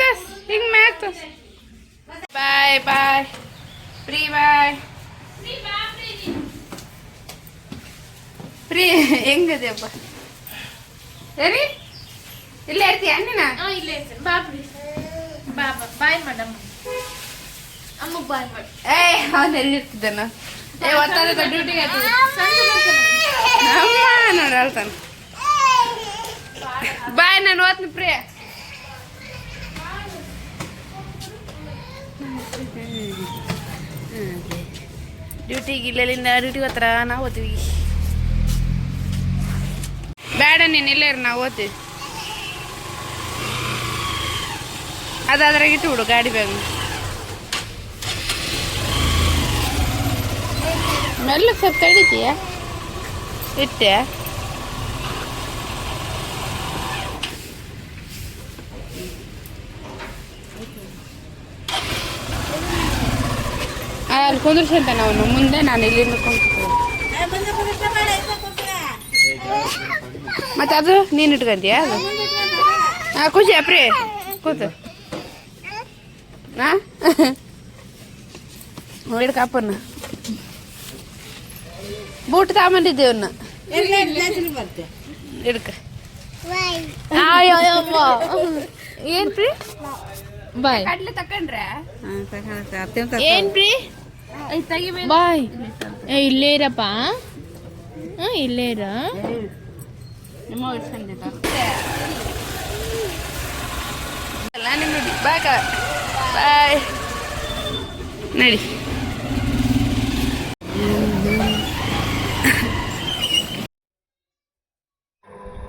ತೋರ್ಸ್ ಹಿಂಗ್ ಮ್ಯಾಕ್ ತೋರ್ಸ್ ಬಾಯ್ ಬಾಯ್ ಪ್ರೀ ಬಾಯ್ ಪ್ರೀ ಹೆಂಗದೆಯಪ್ಪ ಸರಿ? ಇಲ್ಲೇ ಇರ್ತೀಯ ನೀನ ಹಾ ಇಲ್ಲೇ ಇರ್ತೇನೆ. ಬಾ ಪ್ಲೀಸ್ ಬಾ ಬಾ. ಬಾಯ್ ಮೇಡಮ್ ಅಮ್ಮ ಬಾಯ್ ಮಾಡಿ. ಏ ಅವನು ಎಲ್ಲಿರ್ತಿದ್ದಾನ ಏ ಒತ್ತಾದ ಡ್ಯೂಟಿಗೆ ಅಮ್ಮ ನೋಡಿ ಹೇಳ್ತಾನೆ ಬಾಯ್ ನಾನು ಓದ್ತೀನಿ ಪ್ರಿಯ. ಡ್ಯೂಟಿಗೆ ಇಲ್ಲಿಂದ ಡ್ಯೂಟಿಗೆ ಹತ್ರ ನಾವು ಓದ್ತೀವಿ. ಬೇಡ ನೀನು ಇಲ್ಲೇ ಇರು ನಾವು ಓದ್ತೀವಿ. ಅದಾದ್ರಾಗ ಇಟ್ಟು ಬಿಡು ಗಾಡಿ ಬ್ಯಾಗ್. ಮೆಲ್ಲ ಸ್ವಲ್ಪ ಕಡಿತೀಯ ಇಟ್ಟೆ ಅಲ್ಲಿ ಕುಂದ್ರಿಸಂತಾನೆ ನಾವು ಮುಂದೆ ನಾನು ಇಲ್ಲಿಂದ ಕುಂತ್ಕೊಳ್ಳಿ ಮತ್ತೆ ಅದು ನೀನು ಇಟ್ಕೊಂತೀಯ ಅದು? ಹಾಂ ಖುಷಿ ಅಪ್ರಿ ಕೂತು. ಹಾಂ ಹಿಡ್ಕಪ್ಪನ್ನ ಬೂಟ್ ತಗೊಂಬಂದಿದ್ದೇವನ್ನ ಹಿಡ್ಕ ಏನ್ ಪ್ರೀ ಬಾಯ್. ಕಡ್ಲೆ ತಕೊಂಡ್ರೆ? ಏನ್ ಪ್ರೀ ಬಾಯ್. ಏ ಇಲ್ಲೇ ಇರಪ್ಪ. ಹಾ ಇಲ್ಲೇ ಇರ. ಬಾಯ್ ನಡಿ.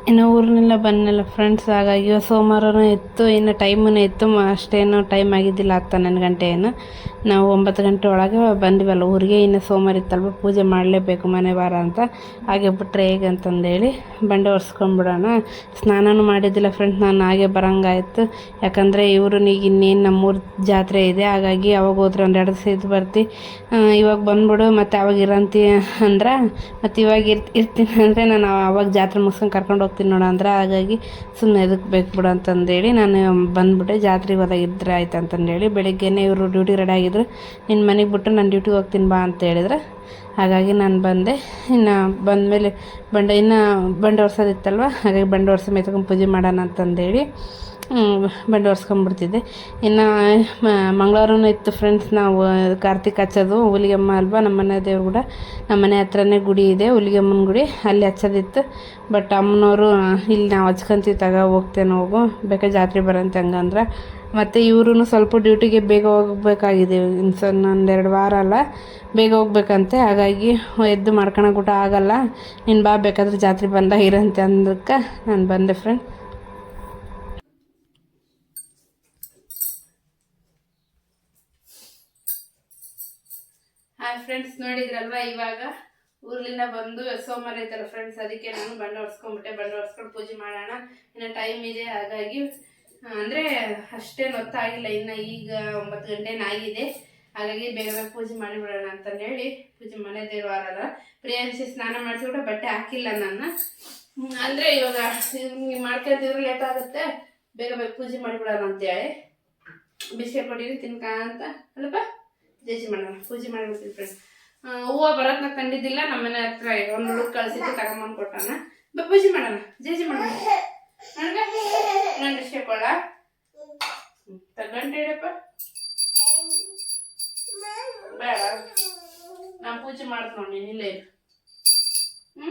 ಇನ್ನು ಊರಿನೆಲ್ಲ ಬಂದನಲ್ಲ ಫ್ರೆಂಡ್ಸ್ ಹಾಗಾಗಿ ಸೋಮವಾರನೂ ಇತ್ತು ಇನ್ನು ಟೈಮನ್ನು ಇತ್ತು ಅಷ್ಟೇನೋ ಟೈಮ್ ಆಗಿದ್ದಿಲ್ಲ ಹತ್ತು ಹನ್ನೊಂದು ಗಂಟೆ ಏನು. ನಾವು ಒಂಬತ್ತು ಗಂಟೆ ಒಳಗೆ ಬಂದಿವಲ್ಲ ಊರಿಗೆ, ಇನ್ನು ಸೋಮವಾರ ಇತ್ತಲ್ವ, ಪೂಜೆ ಮಾಡಲೇಬೇಕು ಮನೆ ವಾರ ಅಂತ. ಹಾಗೆ ಬಿಟ್ಟರೆ ಹೇಗೆ ಅಂತಂದೇಳಿ ಬಂಡೆ ಒರೆಸ್ಕೊಂಡ್ಬಿಡೋಣ ಸ್ನಾನನೂ ಮಾಡಿದ್ದಿಲ್ಲ ಫ್ರೆಂಡ್ಸ್ ನಾನು ಹಾಗೆ ಬರೋಂಗಾಯ್ತು. ಯಾಕಂದರೆ ಇವರು ಈಗ ಇನ್ನೇನು ನಮ್ಮೂರ ಜಾತ್ರೆ ಇದೆ, ಹಾಗಾಗಿ ಅವಾಗ ಹೋದ್ರೆ ಒಂದು ಎರಡು ದಿವಸ ಬರ್ತಿ. ಇವಾಗ ಬಂದ್ಬಿಡು, ಮತ್ತು ಅವಾಗ ಇರಂತಿ ಅಂದ್ರೆ ಮತ್ತು ಇವಾಗ ಇರ್ತಿ ಇರ್ತೀನಿ ಅಂದರೆ ನಾನು ಅವಾಗ ಜಾತ್ರೆ ಮುಗಿಸ್ಕೊಂಡು ಕರ್ಕೊಂಡು ನೋಡು ಅಂದ್ರೆ ಹಾಗಾಗಿ ಸುಮ್ಮನೆ ಎದಕ್ಕೆ ಬೇಕು ಬಿಡು ಅಂತಂದೇಳಿ ನಾನು ಬಂದ್ಬಿಟ್ಟೆ. ಜಾತ್ರೆಗೆ ಹೋದಾಗ ಇದ್ರೆ ಆಯ್ತು ಅಂತಂದೇಳಿ ಬೆಳಿಗ್ಗೆನೇ ಇವರು ಡ್ಯೂಟಿ ರೆಡಿ ಆಗಿದ್ರು. ನಿನ್ನ ಮನೆಗೆ ಬಿಟ್ಟು ನಾನು ಡ್ಯೂಟಿಗೆ ಹೋಗ್ತೀನಿ ಬಾ ಅಂತ ಹೇಳಿದ್ರೆ. ಹಾಗಾಗಿ ನಾನು ಬಂದೆ. ಇನ್ನು ಬಂದಮೇಲೆ ಬಂಡೆ, ಇನ್ನು ಬಂಡೆ ಒರ್ಸೋದಿತ್ತಲ್ವ? ಹಾಗಾಗಿ ಬಂಡೆ ಒರ್ಸ ಮೇತ್ಕೊಂಡು ಪೂಜೆ ಮಾಡೋಣ ಅಂತಂದೇಳಿ ಬಂಡೆ ಒರ್ಸ್ಕೊಂಡ್ಬಿಡ್ತಿದ್ದೆ ಇನ್ನು ಮಂಗಳವಾರನೂ ಇತ್ತು ಫ್ರೆಂಡ್ಸ್ ನಾವು ಕಾರ್ತಿಕ್ ಹಚ್ಚೋದು, ಹುಲಿಗೆಮ್ಮ ಅಲ್ವಾ, ನಮ್ಮ ಮನೆ ದೇವ್ರು ಕೂಡ ನಮ್ಮ ಮನೆ ಹತ್ರನೇ ಗುಡಿ ಇದೆ, ಹುಲಿಗೆಮ್ಮನ ಗುಡಿ. ಅಲ್ಲಿ ಹಚ್ಚೋದಿತ್ತು. ಬಟ್ ಅಮ್ಮನವರು ಇಲ್ಲಿ ನಾವು ಹಚ್ಕೊಂತೀವಿ ತಗ, ಹೋಗ್ತೇನೆ ಹೋಗು. ಬೇಕಾ ಜಾತ್ರೆ ಬರಂತೆ ಹಂಗಂದ್ರೆ ಮತ್ತು ಇವ್ರೂ ಸ್ವಲ್ಪ ಡ್ಯೂಟಿಗೆ ಬೇಗ ಹೋಗ್ಬೇಕಾಗಿದೆ. ಇನ್ನು ಒಂದೆರಡು ವಾರ ಅಲ್ಲ. ಬೇಗ ಹೋಗ್ಬೇಕಂತೆ. ಹಾಗಾಗಿ ಎದ್ದು ಮಾಡ್ಕೊಳಕ್ಕೆ ಆಗಲ್ಲ. ನೀನು ಬಾ, ಬೇಕಾದ್ರೆ ಜಾತ್ರೆ ಬಂದಾಗ ಇರಂತೆ ಅಂದಕ್ಕೆ ನಾನು ಬಂದೆ ಫ್ರೆಂಡ್ ಫ್ರೆಂಡ್ಸ್ ನೋಡಿದ್ರಲ್ವಾ ಇವಾಗ? ಊರ್ಲಿಂದ ಬಂದು ಸೋಮವಾರ ಐತಲ್ಲ ಫ್ರೆಂಡ್ಸ್ ಅದಕ್ಕೆ ನಾನು ಬಣ್ಣ ಹೊಡ್ಸ್ಕೊಂಡ್ಬಿಟ್ಟೆ, ಬಣ್ಣ ಹೊಡ್ಸ್ಕೊಂಡು ಪೂಜೆ ಮಾಡೋಣ. ಇನ್ನು ಟೈಮ್ ಇದೆ, ಹಾಗಾಗಿ ಅಂದರೆ ಅಷ್ಟೇನು ಹೊತ್ತಾಗಿಲ್ಲ ಇನ್ನು ಈಗ ಒಂಬತ್ತು ಗಂಟೆನ ಆಗಿದೆ. ಹಾಗಾಗಿ ಬೇಗ ಬೇಗ ಪೂಜೆ ಮಾಡಿಬಿಡೋಣ ಅಂತಂದು ಹೇಳಿ, ಪೂಜೆ ಮನೆ ದೇವ್ರ ವಾರಲ್ಲ ಪ್ರಿಯಾಂಶಿ ಸ್ನಾನ ಮಾಡಿಸ್ಬಿಟ್ಟು ಬಟ್ಟೆ ಹಾಕಿಲ್ಲ ನನ್ನ. ಅಂದರೆ ಇವಾಗ ಮಾಡ್ಕೊತಿದ್ರೆ ಲೇಟ್ ಆಗುತ್ತೆ. ಬೇಗ ಬೇಗ ಪೂಜೆ ಮಾಡಿಬಿಡೋಣ ಅಂತೇಳಿ. ಬಿಸಿ ಕೊಟ್ಟಿರಿ, ತಿನ್ಕ ಅಂತ. ಅಲ್ಲಪ್ಪ? ಜೇಜಿ ಮಾಡೋಣ ಪೂಜೆ ಮಾಡಿಬಿಡ್ತೀವಿ ಫ್ರೆಂಡ್ಸ್ ಹೂವು ಬರೋದ್ನ ಕಂಡಿದ್ದಿಲ್ಲ ನಮ್ಮ ಮನೆ ಹತ್ರ ಒಂದು ಹುಡುಗ ಕಳಿಸಿದ್ದು ತಗೊಂಬಂದು ಕೊಟ್ಟಣ ಬ ಪೂಜೆ ಮಾಡೋಣ. ಜೇಜಿ ಮಾಡೋಣ ಬಿಸ್ಕೆಟ್ ಕೊಡ ತಗೊಂಡು ಹೇಳಪ್ಪ ಬೇಡ. ನಾನು ಪೂಜೆ ಮಾಡ್ತ ನೋಡಿ ನೀನು ಇಲ್ಲೇ ಹ್ಞೂ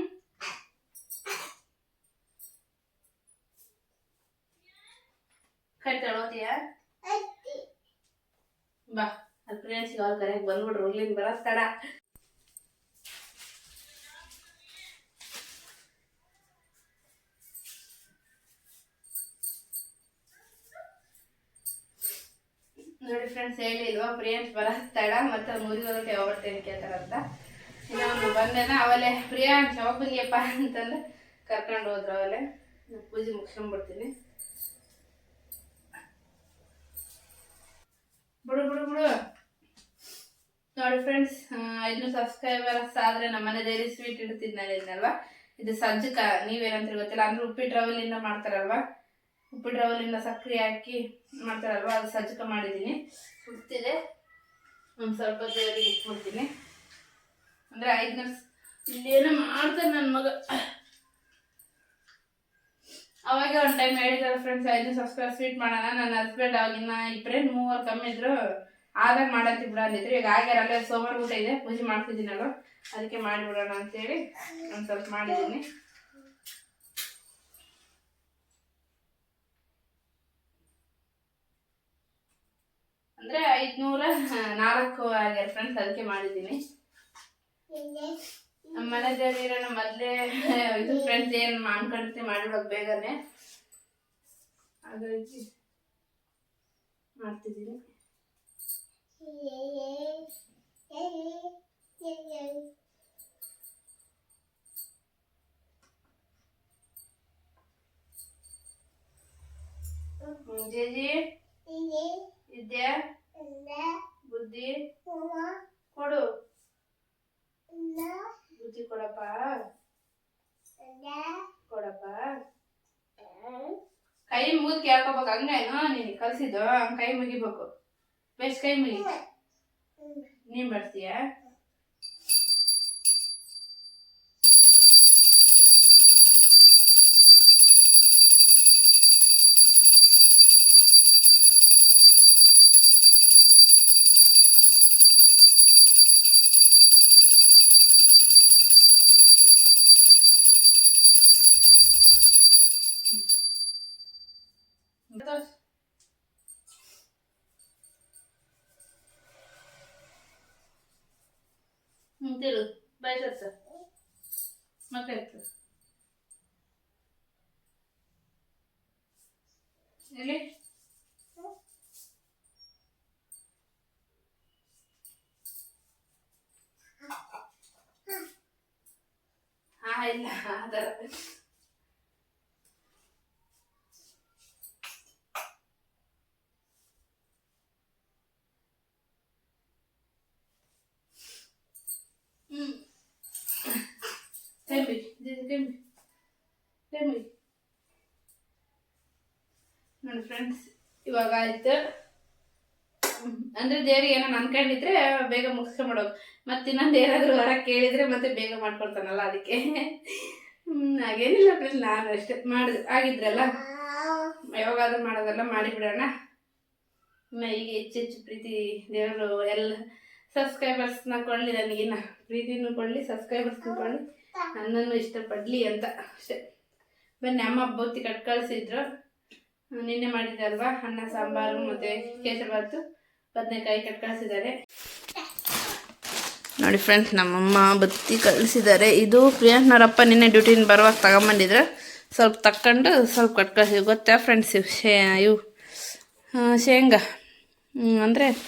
ಕೈ ತಗೊಳ್ತೀಯ ಬಾ. ಅದು ಫ್ರೆಂಡ್ಸ್ಗೆ ಅವ್ರು ಕರೆಯಾಗಿ ತಡ. ನೋಡಿ ಫ್ರೆಂಡ್ಸ್ ಹೇಳಿಲ್ವಾ ಪ್ರಿಯಾಂಶ್ ಬರೋದು ತಡ, ಮತ್ತೆ ಮುರಿಗೆ ಹೋಗಕ್ಕೆ ಯಾವ ಬರ್ತೇನೆ ಕೇಳ್ತಾರಂತ. ಇನ್ನು ಅವ್ನು ಬಂದೇನ ಅವಲೇ, ಪ್ರಿಯಾಂಶ್, ಯಾವಾಗ ಬಂದಿಯಪ್ಪ? ಅಂತಂದು ಕರ್ಕೊಂಡು ಹೋದ್ರು ಅವಲೇ. ಪೂಜೆ ಮುಗಿಸ್ಕೊಂಡ್ಬಿಡ್ತೀನಿ. ಬಿಡು ಬಿಡು ಬಿಡು. ನೋಡಿ ಫ್ರೆಂಡ್ಸ್ ಇನ್ನು ಸಬ್ಸ್ಕ್ರೈಬರ್ಸ್ ಆದ್ರೆ ನಮ್ಮ ಮನೆ ಡೈರಿ ಸ್ವೀಟ್ ಇಡ್ತಿದ್ ಹೇಳಿದ್ನಲ್ವಾ ಇದು ಸಜ್ಜಕ ನೀವೇನಂತ ಗೊತ್ತಿಲ್ಲ ಅಂದ್ರೆ ಉಪ್ಪಿಟ್ಟು ರವಲಿಂದ ಮಾಡ್ತಾರಲ್ವಾ? ಉಪ್ಪಿಟ್ಟು ರವಲಿಂದ ಸಕ್ಕರೆ ಹಾಕಿ ಮಾಡ್ತಾರಲ್ವಾ? ಅದು ಸಜ್ಜಕ ಮಾಡಿದ್ದೀನಿ. ಸುಡ್ತಿದೆ ಒಂದು ಸ್ವಲ್ಪ ದೇವರಿಗೆ ಇಟ್ಬಿಡ್ತೀನಿ ಅಂದರೆ ನರ್ಸ್ ಇಲ್ಲೇನೋ ಮಾಡ್ತಾರೆ ನನ್ನ ಮಗ. ಅವಾಗ ಒಂದು ಟೈಮ್ ಹೇಳಿದಾರೆ ಫ್ರೆಂಡ್ಸ್ ಐದು ಸಬ್ಸ್ಕ್ರೈಬ್ ಸ್ವೀಟ್ ಮಾಡೋಣ. ನನ್ನ ಹಸ್ಬೆಂಡ್ ಅವಾಗಿನ್ನ ಇಬ್ಬರೇ ಮೂವರು ಕಮ್ಮಿ ಇದ್ರು. ಆದಾಗ ಮಾಡತ್ತಿ ಬಿಡ ಅಂದಿದ್ರು ಈಗ ಆಗ್ಯಾರ ಅಲ್ಲೇ ಸೋಮವಾರ ಊಟ ಇದೆ, ಪೂಜೆ ಮಾಡ್ತಿದ್ದೀನಲ್ವ ಅದಕ್ಕೆ ಮಾಡಿಬಿಡೋಣ ಅಂತೇಳಿ ಒಂದು ಸ್ವಲ್ಪ ಮಾಡಿದ್ದೀನಿ. ಅಂದ್ರೆ ಐದ್ನೂರ ನಾಲ್ಕು ಆಗ್ಯಾರ ಫ್ರೆಂಡ್ಸ್ ಅದಕ್ಕೆ ಮಾಡಿದ್ದೀನಿ. ನಮ್ಮ ಮನೆ ದೇವರಿರೋಣ ಮೊದಲೇ. ಇದು ಫ್ರೆಂಡ್ಸ್ ಏನು ಮಾಡ್ಕೊಂಡ್ತಿ ಮಾಡಿಬಿಡೋದು ಬೇಗನೆ. ಹಾಗಾಗಿ ಮಾಡ್ತಿದ್ದೀನಿ. ಹ್ಮ್, ಜೇಜಿ ವಿದ್ಯಾ ಬುದ್ಧಿ ಕೊಡು. ಬುದ್ಧಿ ಕೊಡಪ್ಪ. ಕೊಡಪ್ಪ. ಕೈ ಮುಗಿದ್ ಕೇಳ್ಕೊಬೇಕು ಹಂಗೇನು ನೀನು ಕಲ್ಸಿದ್ದು ಹಂಗ್ ಕೈ ಮುಗಿಬೇಕು. ಬೆಸ್ಟ್ ಕೈ ಮುಗಿ ನೀನ್ ಬರ್ತೀಯ ಕೆಂಬಿ ನೋಡಿ ಫ್ರೆಂಡ್ಸ್ ಇವಾಗ ಆಯ್ತು. ಅಂದ್ರೆ ದೇವ್ರಿಗೆ ಏನೋ ಅನ್ಕೊಂಡಿದ್ರೆ ಬೇಗ ಮುಗಿಸ್ಕೊಂಬಿಡೋದು. ಮತ್ತೆ ಇನ್ನೊಂದು ಏನಾದರೂ ಹೊರಗೆ ಕೇಳಿದ್ರೆ ಮತ್ತೆ ಬೇಗ ಮಾಡ್ಕೊಡ್ತಾನಲ್ಲ ಅದಕ್ಕೆ. ಹಾಗೇನಿಲ್ಲ ಫ್ರೆಂಡ್ಸ್ ನಾನು ಅಷ್ಟೇ. ಮಾಡಿದ್, ಆಗಿದ್ರಲ್ಲ? ಯಾವಾಗಾದ್ರೂ ಮಾಡೋದೆಲ್ಲ ಮಾಡಿಬಿಡೋಣ. ಇನ್ನು ಈಗ ಹೆಚ್ಚು ಹೆಚ್ಚು ಪ್ರೀತಿ ದೇವರು ಎಲ್ಲ ಸಬ್ಸ್ಕ್ರೈಬರ್ಸ್ನ ಕೊಡಲಿ ನನಗಿನ್ನ. ಪ್ರೀತಿನೂ ಕೊಡಲಿ ಸಬ್ಸ್ಕ್ರೈಬರ್ಸ್ನ ಕೊಡಲಿ ನನ್ನನ್ನು ಇಷ್ಟಪಡಲಿ ಅಂತ. ಅಷ್ಟೇ. ಬನ್ನಿ, ಅಮ್ಮ ಬೊತ್ತಿ ಕಟ್ ಕಳಿಸಿದ್ರು. ನಿನ್ನೆ ಮಾಡಿದ್ದೆ ಅಲ್ವಾ ಅನ್ನ, ಸಾಂಬಾರು ಮತ್ತು ಕೇಸರಿಬಾತು ಬದನೆಕಾಯಿ ಕಟ್ ಕಳಿಸಿದ್ದಾರೆ. ನೋಡಿ ಫ್ರೆಂಡ್ಸ್ ನಮ್ಮಮ್ಮ ಬತ್ತಿ ಕಳಿಸಿದ್ದಾರೆ. ಇದು ಪ್ರಿಯಾಂಕ್ನವರಪ್ಪ ನಿನ್ನೆ ಡ್ಯೂಟಿನ ಬರುವಾಗ ತಗೊಂಬಂದಿದ್ರೆ. ಸ್ವಲ್ಪ ತಕ್ಕೊಂಡು ಸ್ವಲ್ಪ ಕಟ್ ಕಳಿಸಿ ಗೊತ್ತಾ ಫ್ರೆಂಡ್ಸ್ ಇವು ಶೇ, ಇವು ಶೇಂಗಾ. ಅಂದರೆ,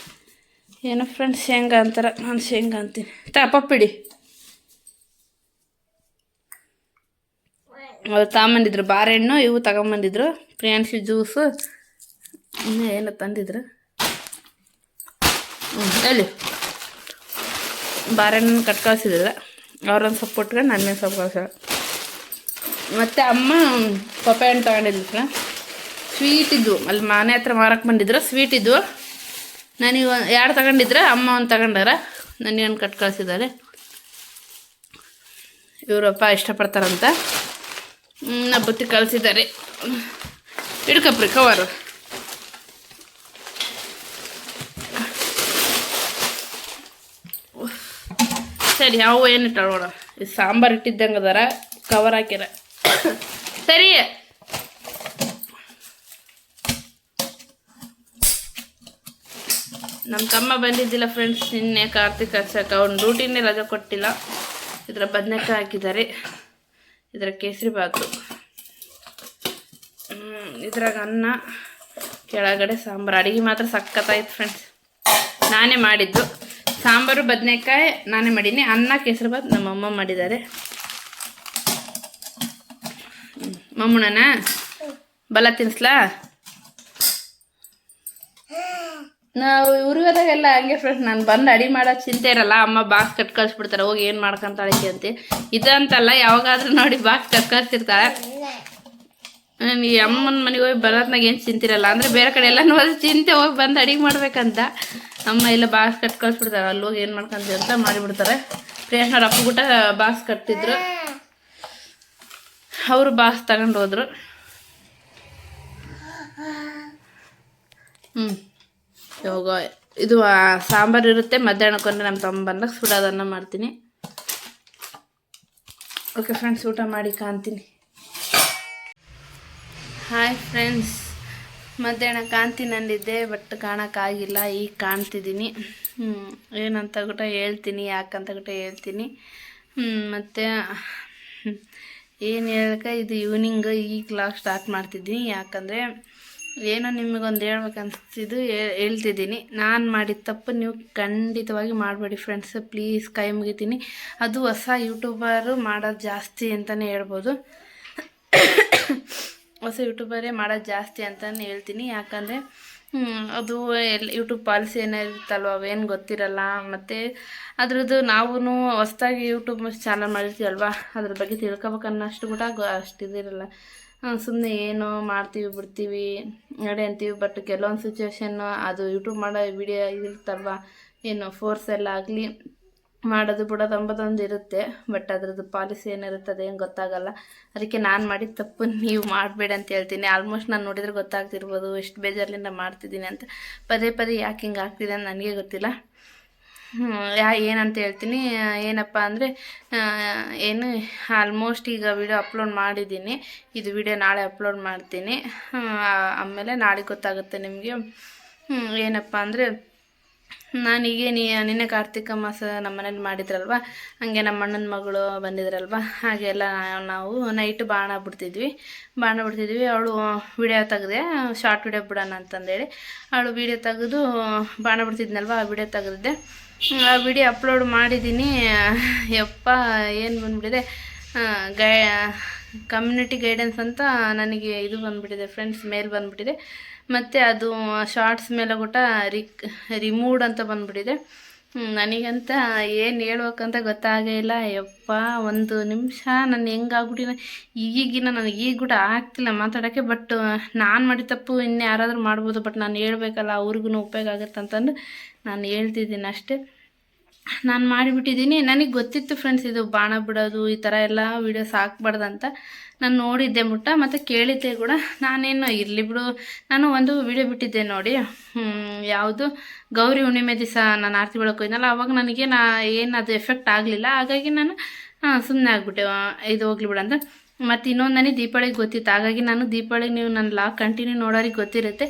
ಏನೋ ಫ್ರೆಂಡ್ಸ್ ಶೇಂಗಾ ಅಂತಾರೆ? ನಾನು ಶೇಂಗಾ ಅಂತೀನಿ. ತಾ, ಪಪ್ಪಿಡಿ. ಅವ್ರು ತಗೊಂಬಂದಿದ್ರು ಬಾರೆಹಣ್ಣು ಇವು ತಗೊಂಬಂದಿದ್ರು. ಪ್ರಿಯಾನ್ಸಿ ಜ್ಯೂಸು ಇನ್ನೂ ಏನೋ ತಂದಿದ್ರು. ಹೇಳಿ. ಬಾರೆಹಣ್ಣು ಕಟ್ ಕಳಿಸಿದ್ರು ಅವ್ರೊಂದು ಸೊಪ್ಪು ಕೊಟ್ಕೊಂಡು ನನ್ನೇ ಸೊಪ್ಪು ಕಳ್ಸ ಮತ್ತು ಅಮ್ಮ ಪಪ್ಪೆ ಹಣ್ಣು ತಗೊಂಡಿದ್ರು ಸ್ವೀಟ್ ಇದ್ವು. ಅಲ್ಲಿ ಮನೆ ಹತ್ರ ಮಾರಕ್ಕೆ ಬಂದಿದ್ರು ಸ್ವೀಟ್ ಇದ್ವು. ನನಗೆ ಎರಡು ತಗೊಂಡಿದ್ರೆ? ಅಮ್ಮ ಒಂದು ತಗೊಂಡಾರ. ನನಗೆ ಒಂದು ಕಟ್ ಕಳಿಸಿದ್ದಾರೆ. ಇವರಪ್ಪ ಇಷ್ಟಪಡ್ತಾರಂತ. ನಾ ಬುತ್ತಿ ಕಳಿಸಿದ್ದಾರೆ ಹಿಡ್ಕಪ್ರಿ ಕವರು ಸರಿ, ಅವು ಏನು ಇಟ್ಟೋಣ ಇದು ಸಾಂಬಾರು ಇಟ್ಟಿದ್ದಂಗೆ ಅದರ ಕವರ್ ಹಾಕ್ಯಾರ. ಸರಿ. ನಮ್ಮ ತಮ್ಮ ಬಂದಿದ್ದಿಲ್ಲ ಫ್ರೆಂಡ್ಸ್ ನಿನ್ನೆ ಕಾರ್ತಿಕ್ ಹಚ್ಚಕ್ಕೆ ಅವ್ನು ಡ್ಯೂಟಿನೇ ರಜೆ ಕೊಟ್ಟಿಲ್ಲ. ಇದರ ಬದನೆಕಾಯಿ ಹಾಕಿದ್ದಾರೆ. ಇದರ ಕೇಸರಿ ಬಾತು. ಹ್ಮ್, ಇದ್ರಾಗ ಅನ್ನ ಕೆಳಗಡೆ ಸಾಂಬಾರು. ಅಡುಗೆ ಮಾತ್ರ ಸಕ್ಕತ್ತಾಯ್ತು ಫ್ರೆಂಡ್ಸ್ ನಾನೇ ಮಾಡಿದ್ದು. ಸಾಂಬಾರು ಬದನೆಕಾಯಿ ನಾನೇ ಮಾಡೀನಿ. ಅನ್ನ ಕೇಸರಿ ಬಾತ್ ನಮ್ಮ ಅಮ್ಮ ಮಾಡಿದ್ದಾರೆ. ಮಮ್ಮನ ಬಲ ತಿನ್ಸ್ಲಾ? ನಾವು ಊರಿಗೋದಾಗೆಲ್ಲ ಹಂಗೆ ಫ್ರೆಂಡ್ಸ್ ನಾನು ಬಂದು ಅಡಿ ಮಾಡೋ ಚಿಂತೆ ಇರಲ್ಲ, ಅಮ್ಮ ಬಾಕ್ಸ್ ಕಟ್ ಕಳ್ಸಿಬಿಡ್ತಾರೆ, ಹೋಗಿ ಏನು ಮಾಡ್ಕೊಂತಾಳೆ ಅಂತ. ಇದಂತಲ್ಲ, ಯಾವಾಗಾದ್ರೂ ನೋಡಿ ಬಾಕ್ಸ್ ಕಟ್ ಕಳಿಸ್ತಿರ್ತಾಳೆ ನನಗೆ ಅಮ್ಮನ ಮನೆಗೆ ಹೋಗಿ ಬರೋದ್ನಾಗ ಏನು ಚಿಂತಿರಲ್ಲ ಅಂದರೆ ಬೇರೆ ಕಡೆ ಎಲ್ಲ ನೋಡಿ ಚಿಂತೆ ಹೋಗಿ ಬಂದು ಅಡಿಗೆ ಮಾಡ್ಬೇಕಂತ. ಅಮ್ಮ ಇಲ್ಲ ಬಾಕ್ಸ್ ಕಟ್ ಕಳ್ಸಿಬಿಡ್ತಾರೆ, ಅಲ್ಲಿ ಹೋಗಿ ಏನು ಮಾಡ್ಕೊಂತೀವಿ ಅಂತ ಮಾಡಿಬಿಡ್ತಾರೆ. ಪ್ರಿಯಾಂಕವ್ರ ಅಪ್ಪ ಗುಟ್ಟ ಬಾಕ್ಸ್ ಕಟ್ತಿದ್ರು. ಅವರು ಬಾಕ್ಸ್ ತಗೊಂಡು ಹೋದರು. ಹ್ಞೂ ಇವಾಗ ಇದು ಸಾಂಬಾರ್ ಇರುತ್ತೆ, ಮಧ್ಯಾಹ್ನಕ್ಕೊಂದು ನಮ್ಮ ತಮ್ಮ ಬಂದಾಗ ಸುಡೋದನ್ನ ಮಾಡ್ತೀನಿ. ಓಕೆ ಫ್ರೆಂಡ್ಸ್ ಊಟ ಮಾಡಿ ಕಾಣ್ತೀನಿ. ಹಾಯ್ ಫ್ರೆಂಡ್ಸ್ ಮಧ್ಯಾಹ್ನ ಕಾಣ್ತೀನಿ ಅಂದಿದ್ದೆ ಬಟ್ ಕಾಣೋಕ್ಕಾಗಿಲ್ಲ ಈಗ ಕಾಣ್ತಿದ್ದೀನಿ. ಏನಂತ ಗುಟ ಹೇಳ್ತೀನಿ, ಯಾಕಂತ ಗುಟ ಹೇಳ್ತೀನಿ. ಮತ್ತು ಏನು ಹೇಳಕ್ಕೆ ಇದು ಈವ್ನಿಂಗ್ ಈ ಕ್ಲಾಸ್ ಸ್ಟಾರ್ಟ್ ಮಾಡ್ತಿದ್ದೀನಿ. ಯಾಕಂದರೆ ಏನೋ ನಿಮಗೊಂದು ಹೇಳ್ಬೇಕನ್ಸಿದ್ದು ಹೇಳ್ತಿದ್ದೀನಿ. ನಾನು ಮಾಡಿದ ತಪ್ಪು ನೀವು ಖಂಡಿತವಾಗಿ ಮಾಡಬೇಡಿ ಫ್ರೆಂಡ್ಸ್ ಪ್ಲೀಸ್ ಕೈ ಮುಗಿತೀನಿ. ಅದು ಹೊಸ ಯೂಟ್ಯೂಬರು ಮಾಡೋದು ಜಾಸ್ತಿ ಅಂತಲೇ ಹೇಳ್ಬೋದು. ಹೊಸ ಯೂಟ್ಯೂಬರೇ ಮಾಡೋದು ಜಾಸ್ತಿ ಅಂತಲೇ ಹೇಳ್ತೀನಿ. ಯಾಕಂದರೆ ಅದು ಎಲ್ಲಿ ಯೂಟ್ಯೂಬ್ ಪಾಲಿಸಿ ಏನಿರುತ್ತಲ್ವ ಅವೇನು ಗೊತ್ತಿರಲ್ಲ. ಮತ್ತು ಅದ್ರದ್ದು ನಾವು ಹೊಸ್ದಾಗಿ ಯೂಟ್ಯೂಬ್ ಚಾನಲ್ ಮಾಡಿರ್ತೀವಲ್ವ? ಅದ್ರ ಬಗ್ಗೆ ತಿಳ್ಕೊಬೇಕನ್ನೋಷ್ಟು ಕೂಡ ಗೊ- ಅಷ್ಟು ಇದಿರಲ್ಲ. ಸುಮ್ಮನೆ ಏನೋ ಮಾಡ್ತೀವಿ, ಬಿಡ್ತೀವಿ. ನಡೆ ಅಂತೀವಿ ಬಟ್ ಕೆಲವೊಂದು ಸಿಚುವೇಷನ್ನು ಅದು ಯೂಟ್ಯೂಬ್ ಮಾಡೋ ವಿಡಿಯೋ ಇರುತ್ತಲ್ವ? ಏನು ಫೋರ್ಸ್ ಎಲ್ಲ ಆಗಲಿ ಮಾಡೋದು ಬಿಡೋದು ಅಂಬೋದೊಂದು ಇರುತ್ತೆ. ಬಟ್ ಅದ್ರದ್ದು ಪಾಲಿಸಿ ಏನಿರುತ್ತೆ ಅದೇನು ಗೊತ್ತಾಗಲ್ಲ. ಅದಕ್ಕೆ ನಾನು ಮಾಡಿದ ತಪ್ಪು ನೀವು ಮಾಡಬೇಡಿ ಅಂತ ಹೇಳ್ತೀನಿ. ಆಲ್ಮೋಸ್ಟ್ ನಾನು ನೋಡಿದರೆ ಗೊತ್ತಾಗ್ತಿರ್ಬೋದು ಎಷ್ಟು ಬೇಜಾರ್ಲಿಂದ ಮಾಡ್ತಿದ್ದೀನಿ ಅಂತ. ಪದೇ ಪದೇ ಯಾಕೆ ಹಿಂಗೆ ಆಗ್ತಿದೆ ಅಂತ ನನಗೆ ಗೊತ್ತಿಲ್ಲ. ಯಾ, ಏನಂತ ಹೇಳ್ತೀನಿ ಏನಪ್ಪ ಅಂದರೆ ಏನು ಆಲ್ಮೋಸ್ಟ್ ಈಗ ವಿಡಿಯೋ ಅಪ್ಲೋಡ್ ಮಾಡಿದ್ದೀನಿ. ಇದು ವಿಡಿಯೋ ನಾಳೆ ಅಪ್ಲೋಡ್ ಮಾಡ್ತೀನಿ. ಆಮೇಲೆ ನಾಳೆ ಗೊತ್ತಾಗುತ್ತೆ ನಿಮಗೆ. ಏನಪ್ಪ ಅಂದರೆ ನಾನೀಗ ನೀ, ನಿನ್ನೆ ಕಾರ್ತಿಕ ಮಾಸ ನಮ್ಮ ಮನೇಲಿ ಮಾಡಿದ್ರಲ್ವ? ಹಾಗೆ ನಮ್ಮ ಅಣ್ಣನ ಮಗಳು ಬಂದಿದ್ರಲ್ವ? ಹಾಗೆಲ್ಲ ನಾವು ನೈಟ್ ಬಾಣ ಬಿಡ್ತಿದ್ವಿ. ಬಾಣ ಬಿಡ್ತಿದ್ವಿ. ಅವಳು ವಿಡಿಯೋ ತೆಗೆದೆ ಶಾರ್ಟ್ ವಿಡಿಯೋ ಬಿಡೋಣ ಅಂತಂದೇಳಿ. ಅವಳು ವಿಡಿಯೋ ತೆಗೆದು, ಬಾಣ ಬಿಡ್ತಿದ್ನಲ್ವ? ಆ ವಿಡಿಯೋ ತೆಗೆದಿದ್ದೆ. ಆ ವಿಡಿಯೋ ಅಪ್ಲೋಡ್ ಮಾಡಿದ್ದೀನಿ ಯಪ್ಪ, ಏನು ಬಂದುಬಿಟ್ಟಿದೆ? ಗೈ ಕಮ್ಯುನಿಟಿ ಗೈಡೆನ್ಸ್ ಅಂತ ನನಗೆ ಇದು ಬಂದುಬಿಟ್ಟಿದೆ ಫ್ರೆಂಡ್ಸ್ ಮೇಲ್ ಬಂದುಬಿಟ್ಟಿದೆ. ಮತ್ತು ಅದು ಶಾರ್ಟ್ಸ್ ಮೇಲೆ ಕೂಡ ರಿಕ್ ರಿಮೂವ್ಡ್ ಅಂತ ಬಂದುಬಿಟ್ಟಿದೆ. ನನಗಂತ ಏನು ಹೇಳ್ಬೇಕಂತ ಗೊತ್ತಾಗೇ ಇಲ್ಲ. ಯಪ್ಪ, ಒಂದು ನಿಮಿಷ, ನಾನು ಹೆಂಗಾಗ್ಬಿಟ್ಟಿನ? ಈಗಿನ ನನಗೆ ಈಗ ಕೂಡ ಆಗ್ತಿಲ್ಲ ಮಾತಾಡೋಕ್ಕೆ ಬಟ್ ನಾನು ಮಾಡಿದ ತಪ್ಪು ಇನ್ನು ಯಾರಾದರೂ ಮಾಡ್ಬೋದು ಬಟ್ ನಾನು ಹೇಳ್ಬೇಕಲ್ಲ ಅವ್ರಿಗೂ ಉಪಯೋಗ ಆಗುತ್ತೆ ಅಂತಂದು ನಾನು ಹೇಳ್ತಿದ್ದೀನಿ ಅಷ್ಟೇ. ನಾನು ಮಾಡಿಬಿಟ್ಟಿದ್ದೀನಿ. ನನಗೆ ಗೊತ್ತಿತ್ತು ಫ್ರೆಂಡ್ಸ್ ಇದು ಬಾಣ ಬಿಡೋದು, ಈ ಥರ ಎಲ್ಲ ವೀಡಿಯೋಸ್ ಅಂತ ನಾನು ನೋಡಿದ್ದೆ ಮುಟ್ಟ, ಮತ್ತು ಕೇಳಿದ್ದೆ ಕೂಡ. ನಾನೇನು ಇರಲಿ ಬಿಡು, ನಾನು ಒಂದು ವಿಡಿಯೋ ಬಿಟ್ಟಿದ್ದೆ ನೋಡಿ. ಯಾವುದು? ಗೌರಿ ಹುಣ್ಣಿಮೆ ದಿವಸ ನಾನು ಆರತಿ ಬೆಳಕು ಹೋಯ್ನಲ್ಲ ಅವಾಗ ನನಗೆ ನಾ ಏನು ಅದು ಎಫೆಕ್ಟ್ ಆಗಲಿಲ್ಲ. ಹಾಗಾಗಿ ನಾನು ಸುಮ್ಮನೆ ಆಗಿಬಿಟ್ಟೆ. ಇದು ಹೋಗ್ಲಿ ಬಿಡು ಅಂತ. ಮತ್ತು ಇನ್ನೊಂದು ನನಗೆ ದೀಪಾವಳಿಗೆ ಗೊತ್ತಿತ್ತು. ಹಾಗಾಗಿ ನಾನು ದೀಪಾವಳಿಗೆ ನೀವು ನನ್ನ ಲಾಗ್ ಕಂಟಿನ್ಯೂ ನೋಡೋರಿಗೆ ಗೊತ್ತಿರುತ್ತೆ.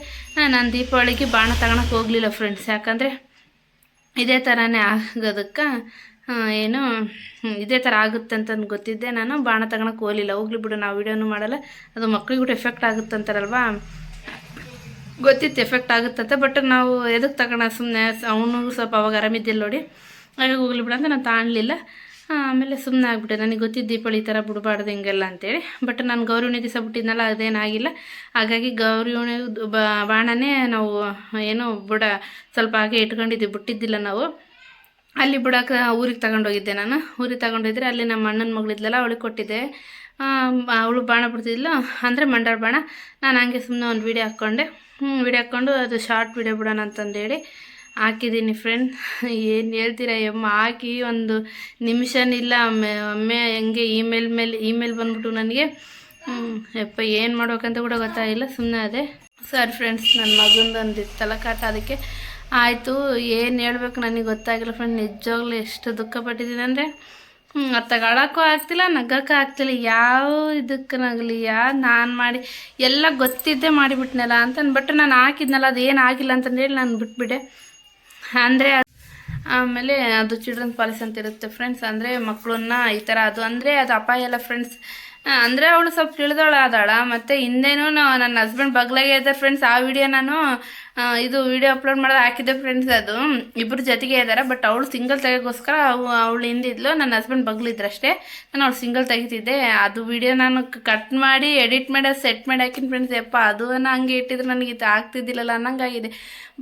ನಾನು ದೀಪಾವಳಿಗೆ ಬಾಣ ತಗೊಳಕ್ಕೆ ಹೋಗಲಿಲ್ಲ ಫ್ರೆಂಡ್ಸ್ ಯಾಕಂದರೆ ಇದೇ ಥರನೇ ಆಗೋದಕ್ಕೆ ಏನು ಇದೇ ಥರ ಆಗುತ್ತೆ ಅಂತಂದು ಗೊತ್ತಿದ್ದೆ. ನಾನು ಬಾಣ ತಗೊಳಕ್ಕೆ ಹೋಗಲಿಲ್ಲ. ಹೋಗ್ಲಿ ಬಿಡು, ನಾವು ವೀಡಿಯೋನೂ ಮಾಡಲ್ಲ. ಅದು ಮಕ್ಳಿಗೂ ಎಫೆಕ್ಟ್ ಆಗುತ್ತೆ ಅಂತಾರಲ್ವಾ ಗೊತ್ತಿತ್ತು ಎಫೆಕ್ಟ್ ಆಗುತ್ತಂತೆ ಬಟ್ ನಾವು ಎದಕ್ಕೆ ತಗೋಣ ಸುಮ್ಮನೆ ಅವನು ಸ್ವಲ್ಪ ಅವಾಗ ಆರಾಮಿದ್ದಿಲ್ಲ ನೋಡಿ. ಹಾಗಾಗಿ ಹೋಗ್ಲಿ ಬಿಡು ಅಂತ ನಾನು ತಾಣಲಿಲ್ಲ. ಆಮೇಲೆ ಸುಮ್ಮನೆ ಆಗ್ಬಿಟ್ಟೆ. ನನಗೆ ಗೊತ್ತಿದ್ದ ದೀಪಾವಳಿ ಈ ಥರ ಬಿಡಬಾರ್ದು ಹಿಂಗೆಲ್ಲ ಅಂತೇಳಿ. ಬಟ್ ನಾನು ಗೌರಿ ದಿವಸ ಬಿಟ್ಟಿದ್ನಲ್ಲ, ಅದೇನಾಗಿಲ್ಲ. ಹಾಗಾಗಿ ಗೌರಿ ಹುಣ್ಣಿ ಬ- ಬಾಣನೇ ನಾವು ಏನು ಬುಡ ಸ್ವಲ್ಪ ಹಾಗೆ ಇಟ್ಕೊಂಡಿದ್ದೀವಿ ಬಿಟ್ಟಿದ್ದಿಲ್ಲ ನಾವು. ಅಲ್ಲಿ ಬಿಡೋಕೆ ಊರಿಗೆ ತಗೊಂಡೋಗಿದ್ದೆ ನಾನು. ಊರಿಗೆ ತಗೊಂಡೋಗಿದ್ರೆ ಅಲ್ಲಿ ನಮ್ಮ ಅಣ್ಣನ ಮಗಳಿದ್ಲಲ್ಲ, ಅವಳಿಗೆ ಕೊಟ್ಟಿದ್ದೆ. ಅವಳು ಬಾಣ ಬಿಡ್ತಿದ್ಲು. ಅಂದರೆ ಮಂಡಾಳ ಬಾಣ. ನಾನು ಹಂಗೆ ಸುಮ್ಮನೆ ಒಂದು ವೀಡಿಯೋ ಹಾಕ್ಕೊಂಡೆ. ವೀಡಿಯೋ ಹಾಕ್ಕೊಂಡು ಅದು ಶಾರ್ಟ್ ವೀಡಿಯೋ ಬಿಡೋಣ ಅಂತಂದೇಳಿ ಹಾಕಿದ್ದೀನಿ ಫ್ರೆಂಡ್ ಏನು ಹೇಳ್ತೀರಾ ಯಮ್ಮ ಹಾಕಿ ಒಂದು ನಿಮಿಷನಿಲ್ಲ. ಒಮ್ಮೆ ಒಮ್ಮೆ ಹೆಂಗೆ ಇಮೇಲ್ ಮೇಲೆ ಇಮೇಲ್ ಬಂದ್ಬಿಟ್ಟು ನನಗೆ ಯಪ್ಪ ಏನು ಮಾಡ್ಬೇಕಂತ ಕೂಡ ಗೊತ್ತಾಗಿಲ್ಲ ಸುಮ್ಮನೆ ಅದೇ. ಸರಿ ಫ್ರೆಂಡ್ಸ್ ನನ್ನ ಮಗಂದೊಂದು ತಲಕಾಟ ಕಾಟ ಅದಕ್ಕೆ. ಆಯಿತು, ಏನು ಹೇಳ್ಬೇಕು ನನಗೆ ಗೊತ್ತಾಗಿಲ್ಲ ಫ್ರೆಂಡ್ ನಿಜವಾಗ್ಲೂ ಎಷ್ಟು ದುಃಖ ಪಟ್ಟಿದ್ದೀನಿ ಅಂದರೆ ಹ್ಞೂ ತಗೊಳಕ್ಕೂ ಆಗ್ತಿಲ್ಲ, ನಗಕ್ಕೂ ಆಗ್ತಿಲ್ಲ. ಯಾವ ಇದಕ್ಕನಾಗಲಿ, ಯಾ, ನಾನು ಮಾಡಿ, ಎಲ್ಲ ಗೊತ್ತಿದ್ದೇ ಮಾಡಿಬಿಟ್ನಲ್ಲ ಅಂತ ಬಟ್ ನಾನು ಹಾಕಿದ್ನಲ್ಲ ಅದು ಏನು ಆಗಿಲ್ಲ ಅಂತಂದೇಳಿ ನಾನು ಬಿಟ್ಬಿಟ್ಟೆ. ಅಂದರೆ ಆಮೇಲೆ ಅದು ಚಿಲ್ಡ್ರನ್ ಪಾಲಿಸಿ ಅಂತ ಇರುತ್ತೆ ಫ್ರೆಂಡ್ಸ್ ಅಂದರೆ ಮಕ್ಕಳನ್ನ ಈ ಥರ ಅದು. ಅಂದರೆ ಅದು ಅಪಾಯ ಎಲ್ಲ ಫ್ರೆಂಡ್ಸ್ ಅಂದರೆ ಅವಳು ಸ್ವಲ್ಪ ತಿಳಿದವಳು ಆದಾಳ ಮತ್ತು ಹಿಂದೇನು ನನ್ನ ಹಸ್ಬೆಂಡ್ ಬಗ್ಲಾಗೆ ಇದ್ದಾರೆ ಫ್ರೆಂಡ್ಸ್ ಆ ವಿಡಿಯೋ ನಾನು ಇದು ವಿಡಿಯೋ ಅಪ್ಲೋಡ್ ಮಾಡೋದು ಹಾಕಿದ್ದೆ ಫ್ರೆಂಡ್ಸ್ ಅದು. ಇಬ್ಬರು ಜೊತೆಗೆ ಇದ್ದಾರೆ ಬಟ್ ಅವಳು ಸಿಂಗಲ್ ತೆಗೋಕ್ಕೋಸ್ಕರ ಅವಳು ಹಿಂದಿದ್ಲು, ನನ್ನ ಹಸ್ಬೆಂಡ್ ಬಗ್ಲಿದ್ರಷ್ಟೇ. ನಾನು ಅವಳು ಸಿಂಗಲ್ ತೆಗಿತಿದ್ದೆ. ಅದು ವಿಡಿಯೋ ನಾನು ಕಟ್ ಮಾಡಿ ಎಡಿಟ್ ಮಾಡಿ ಸೆಟ್ ಮಾಡಿ ಹಾಕಿನ ಫ್ರೆಂಡ್ಸ್ ಯಪ್ಪ, ಅದು ಹಂಗೆ ಇಟ್ಟಿದ್ರೆ ನನಗೆ ಇದು ಆಗ್ತಿದ್ದಿಲ್ಲಲ್ಲ, ಅನ್ನಂಗಾಗಿದೆ.